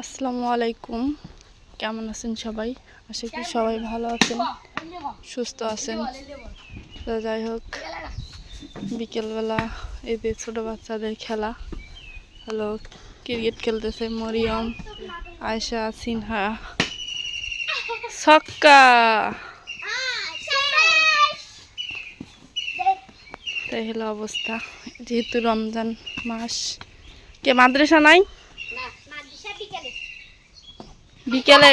আসসালামু আলাইকুম। কেমন আছেন সবাই? আশা করি সবাই ভালো আছেন, সুস্থ আছেন। যাই হোক, বিকেলবেলা এই যে ছোটো বাচ্চাদের খেলা। হলো, ক্রিকেট খেলতেছে মরিয়ম, আয়শা, সিনহা। ছক্কা! তাই হলো অবস্থা। যেহেতু রমজান মাস। কে, মাদ্রাসা নাই? বিকেলে।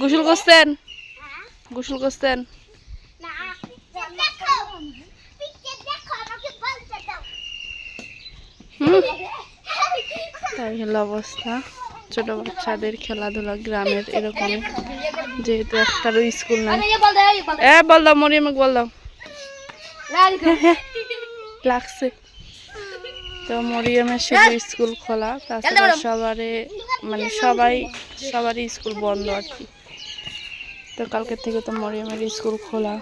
গোসল করছেন? গোসল করছেন? তাই হলো অবস্থা। ছোট বাচ্চাদের খেলাধুলা গ্রামের এরকম। যেহেতু একটারও স্কুল নাই। এ, বল দাও মরিয়মকে বল দাও। দে লাগছে। তো মরিয়মের শুধু স্কুল খোলা তাছাড়া সবারে মানে সবাই সবারই স্কুল বন্ধ আর কি। তো কালকের থেকে তো মরিয়মের স্কুল খোলা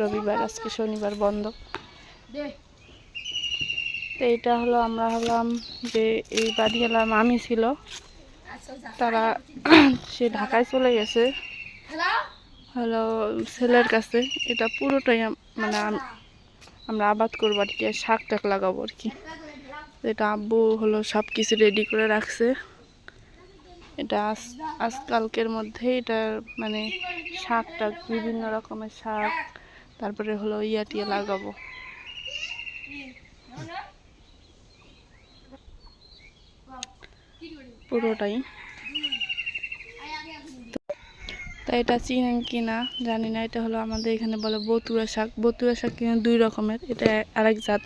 রবিবার আজকে শনিবার বন্ধ। তো এটা হলো আমরা হলাম যে এই বাড়ি হলাম আমি ছিল তারা সে ঢাকায় চলে গেছে। হলো ছেলের কাছে। এটা পুরোটাই মানে আমরা আবাদ করব আর কি শাক টাক লাগাবো আর কি। এটা আব্বু হলো সব কিছু রেডি করে রাখছে। এটা আজ আজকালকের মধ্যে এটা মানে শাক টাক বিভিন্ন রকমের শাক, তারপরে হলো ইয়া টিয়া লাগাবো। পুরোটাই। তা এটা চিনেন কি না জানি না, এটা হলো আমাদের এখানে বলে বতুয়া শাক। বতুয়া শাক কিন্তু দুই রকমের, এটা আরেক জাত।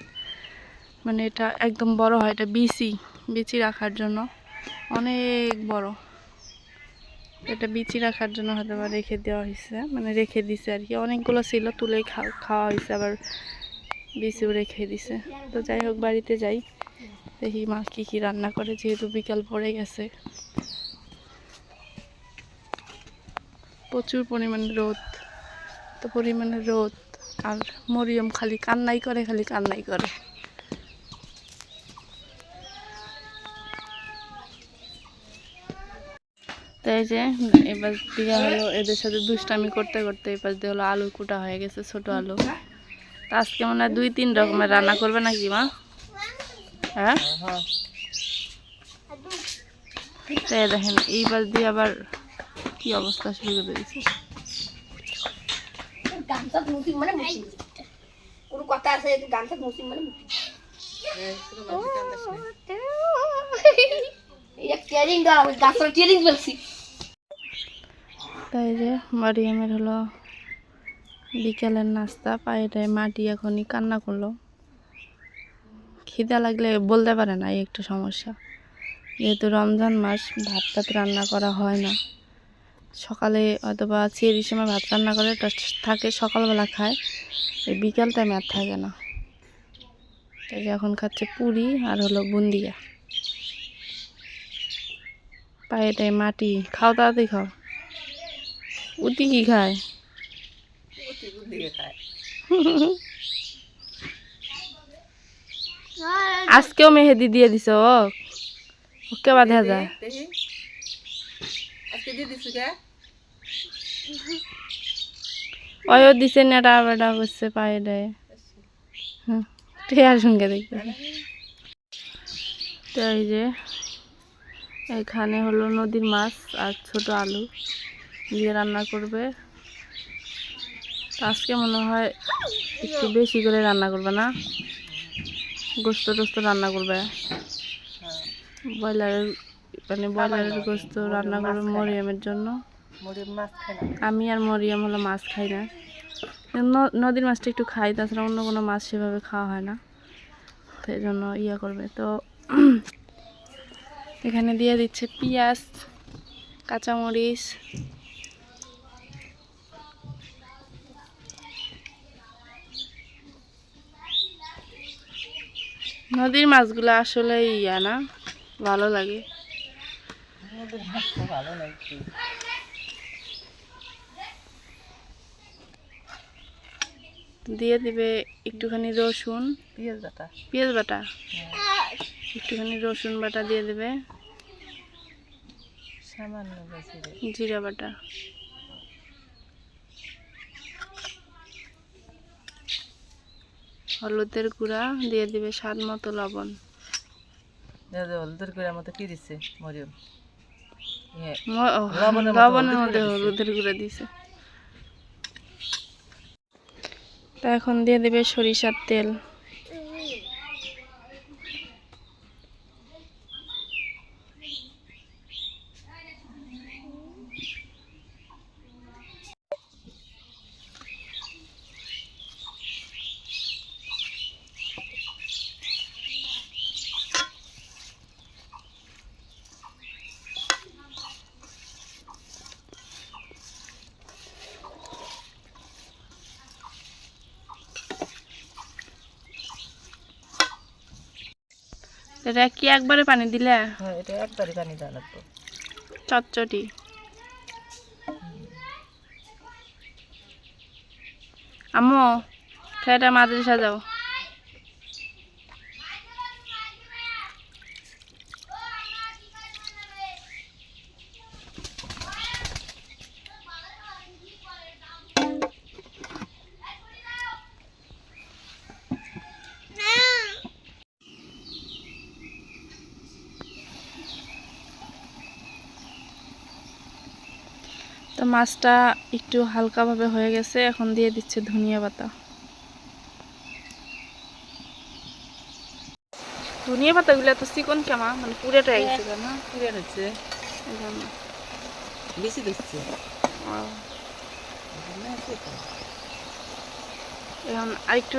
মানে এটা একদম বড় হয়, এটা বিচি বিচি রাখার জন্য। অনেক বড়। এটা বিচি রাখার জন্য হয়তো বা রেখে দেওয়া হয়েছে মানে রেখে দিছে আর কি। অনেকগুলো ছিল, তুলে খাওয়া হয়েছে, আবার বিচিও রেখে দিছে। তো যাই হোক, বাড়িতে যাই। দেখি মা কী কী রান্না করে, যেহেতু বিকাল পড়ে গেছে। প্রচুর পরিমাণে রোদ তো পরিমাণে রোদ আর মরিয়ম খালি কান্নাই করে খালি কান্নাই করে। তাই যে এবার দিয়ে হলো এদের সাথে দুষ্টামি করতে করতে এবার দিয়ে হলো আলু কুটা হয়ে গেছে ছোট আলু। তা আজকে মনে হয় দুই তিন রকমের রান্না করবে নাকি মা? হ্যাঁ। তো এই দেখেন এইবার দিয়ে আবার কি অবস্থা শুরু করে দিয়েছে গামছা মুসিম মানে মুসিম কোন কথা আছে গামছা মুসিম মানে মুসিম এই টিয়ারিং দাও গাছটা টিয়ারিং বলছি। তাই যে মারিয়ামের হলো বিকেলের নাস্তা পায়েটায় মাটি এখনই কান্না করল। খিদা লাগলে বলতে পারে না এই একটা সমস্যা। যেহেতু রমজান মাস ভাত টাত রান্না করা হয় না। সকালে অথবা চেরির সময় ভাত রান্না করে থাকে সকালবেলা খায়। এই বিকাল টাইমে আর থাকে না। তাই এখন খাচ্ছে পুরি আর হলো বুন্দিয়া। পায়ে পায়েটায় মাটি। খাও তাড়াতাড়ি খাও। উতি কি খায়? আজকেও মেহেদি দিয়ে দিছ ও। ওকে বাধা যায়। ওয়ও দিছে নেটা বেটা করছে পায়ে দেয় সঙ্গে দেখতে তো এই যে এখানে হলো নদীর মাছ আর ছোট আলু দিয়ে রান্না করবে। আজকে মনে হয় একটু বেশি করে রান্না করবে না? গোস্ত টোস্ত রান্না করবে? ব্রয়লারের মানে ব্রয়লারের গোস্ত রান্না করবে মরিয়ামের জন্য। আমি আর মরিয়ম হলো মাছ খাই না। নদীর মাছটা একটু খাই তাছাড়া অন্য কোনো মাছ সেভাবে খাওয়া হয় না। সেই জন্য ইয়ে করবে। তো এখানে দিয়ে দিচ্ছে পিঁয়াজ কাঁচামরিচ। নদীর মাছগুলো আসলে ইয়া না ভালো লাগে। দিয়ে দিবে একটুখানি রসুন। পেঁয়াজ বাটা। পেঁয়াজ বাটা। একটুখানি রসুন বাটা দিয়ে দেবে। সামান্য জিরা। বাটা। হলুদের গুঁড়া দিয়ে দিবে স্বাদ মতো লবণ। হলুদের মতো কি দিচ্ছে মরিয়ম? ইয়ে, লবণের মধ্যে। হলুদের গুঁড়া দিছে। তা এখন দিয়ে দেবে সরিষার তেল। এটা কি একবারে পানি দিলে? হ্যাঁ এটা একবারে পানি দেওয়া লাগবে। চটচটি আম্মু খেয়েটা মাদ্রাসা সাজাও তো মাছটা একটু হালকাভাবে হয়ে গেছে এখন দিয়ে দিচ্ছে ধনিয়া পাতা। ধনিয়া পাতাগুলো তো চিকন কেমা মানে পুরেটা গেছে না কিরে হচ্ছে বেশি দিচ্ছে। ও, এখন আরেকটু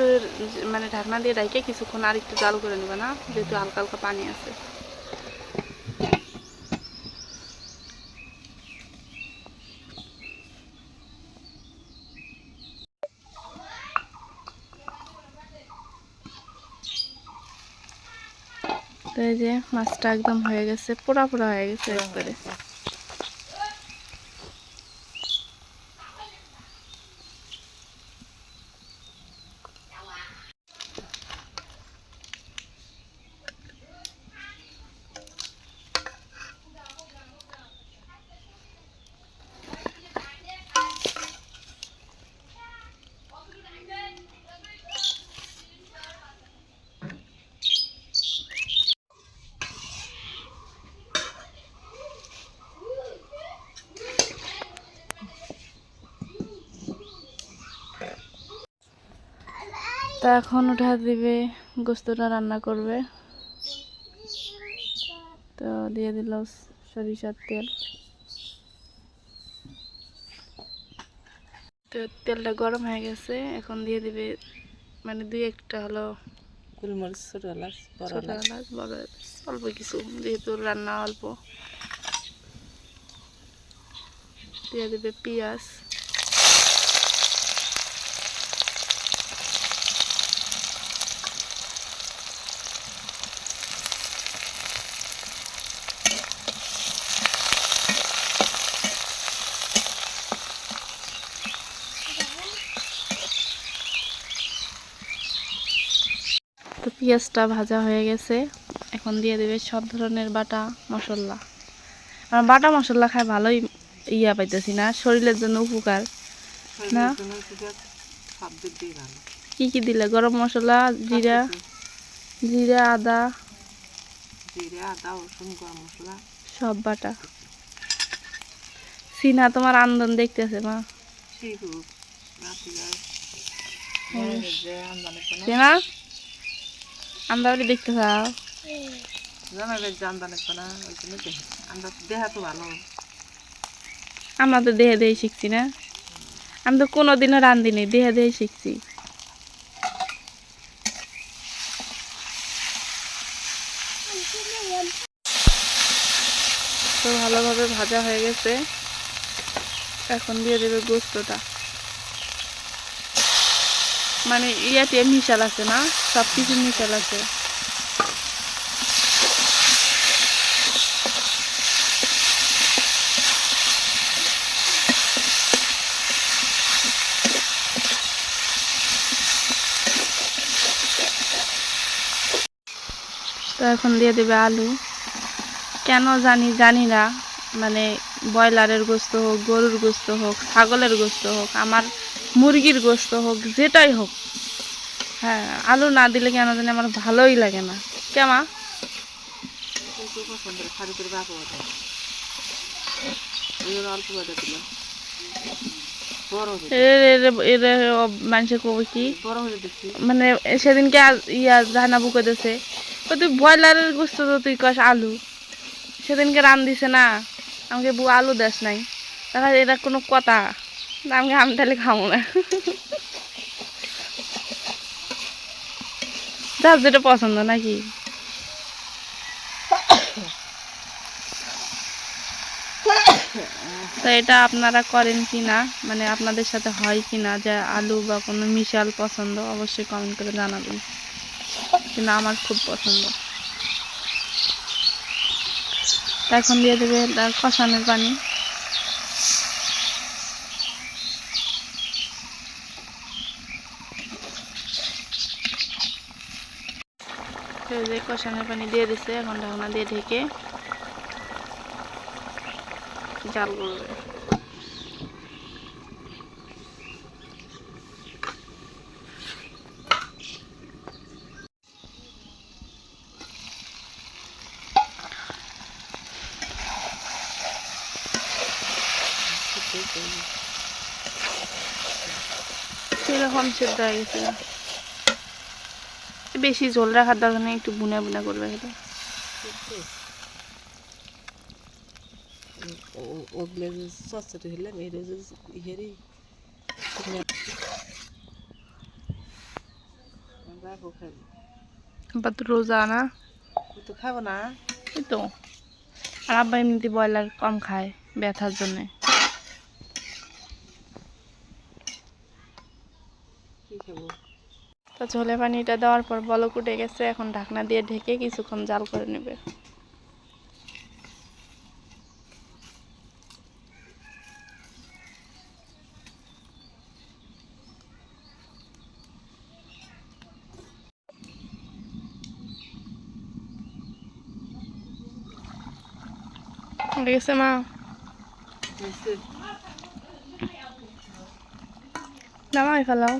মানে ঢাকনা দিয়ে ডাইকে কিছুক্ষণ আরেকটু জাল করে নেবে না যেহেতু হালকা হালকা পানি আছে। তো এই যে মাছটা একদম হয়ে গেছে পোড়া পোড়া হয়ে গেছে একবারে। তা এখন উঠা দিবে গোস্তটা রান্না করবে। তো দিয়ে দিল সরিষার তেল। তো তেলটা গরম হয়ে গেছে এখন দিয়ে দিবে মানে দুই একটা হলো গোলমরিচ ছোট এলাচ বড় এলাচ। এলাচ বড় অল্প কিছু যেহেতু রান্না অল্প। দিয়ে দিবে পেঁয়াজ তো পেঁয়াজটা ভাজা হয়ে গেছে। এখন দিয়ে দেবে সব ধরনের বাটা মশলা। আর বাটা মশলা খায় ভালোই ইয়া পাইতেছি না শরীরের জন্য উপকার না। কি কি দিলে? গরম মশলা জিরা জিরা আদা। জিরে আদা রসুন গরম মশলা। সব বাটা। সিনা তোমার আন্দোলন দেখতেছে মা। সিনা? আন্দাবাড়ি দেখতে চাও। আমরা তো দেহে দেহে শিখছি না। আমি তো কোনোদিনও রান্ধিনি দেহে দেহে শিখছি। তো ভালোভাবে ভাজা হয়ে গেছে। এখন দিয়ে দেবে গোস্তটা। মানে ইয়াতে মিশাল আছে না? সব কিছু মিশাল আছে। তো এখন দিয়ে দেবে আলু। কেন জানি জানি না। মানে ব্রয়লারের গোস্ত হোক, গরুর গোস্ত হোক, ছাগলের গোস্ত হোক, আমার মুরগির গোস্ত হোক, যেটাই হোক। হ্যাঁ আলু না দিলে কেন জানি আমার ভালোই লাগে না। কেমা কি? মানে সেদিনকে তুই ব্রয়লারের গোস্ত তো তুই কস আলু। সেদিনকে না। আমাকে বউ আলু দেস নাই। যায় এটা কোনো কথা। না, আমাকে আমি তাহলে খাব না? যার যেটা পছন্দ নাকি? তো এটা আপনারা করেন কি না মানে আপনাদের সাথে হয় কি না যে আলু বা কোনো মিশাল পছন্দ অবশ্যই কমেন্ট করে জানাবেন। কিন্তু আমার খুব পছন্দ। এখন দিয়ে দেবে তার কষানোর পানি। যে কষানোর পানি দিয়ে দিছে, এখন ঢাকনা দিয়ে ঢেকে জাল করবে। সেরকম সেদ্ধ হয়ে গেছে? বেশি ঝোল রাখার দরকার নেই একটু বুনা বুনা করবে যে সস্তাটা হইলাম এই রোজ ইহেরই। বাপু তো রোজা না। তো খাব না। এই তো। আর আব্বা এমনিতে ব্রয়লার কম খায় ব্যথার জন্যে কি খাব তো ঝোলে পানিটা দেওয়ার পর বলক উঠে গেছে এখন ঢাকনা দিয়ে ঢেকে কিছুক্ষণ জাল করে নেবে। মা। নামাই ফেলাও।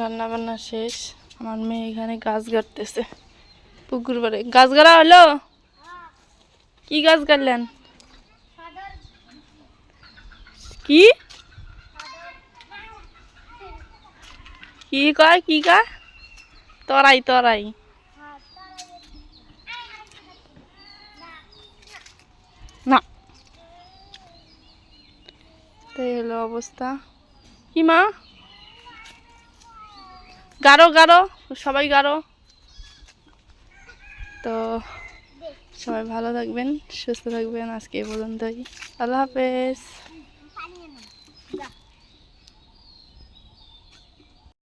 রান্না বান্না শেষ। আমার মেয়ে এখানে গাছ গাড়তেছে পুকুর পাড়ে। গাছ গাড়া হলো? কি গাছ গাড়লেন? কি? কি কয়? কি কয়? তরাই তরাই। না। তো এই হলো অবস্থা। কি মা? গাঢ় গাঢ় সবাই গাঢ় তো সবাই ভালো থাকবেন, সুস্থ থাকবেন আজকে এই পর্যন্তই। আল্লাহ হাফেজ।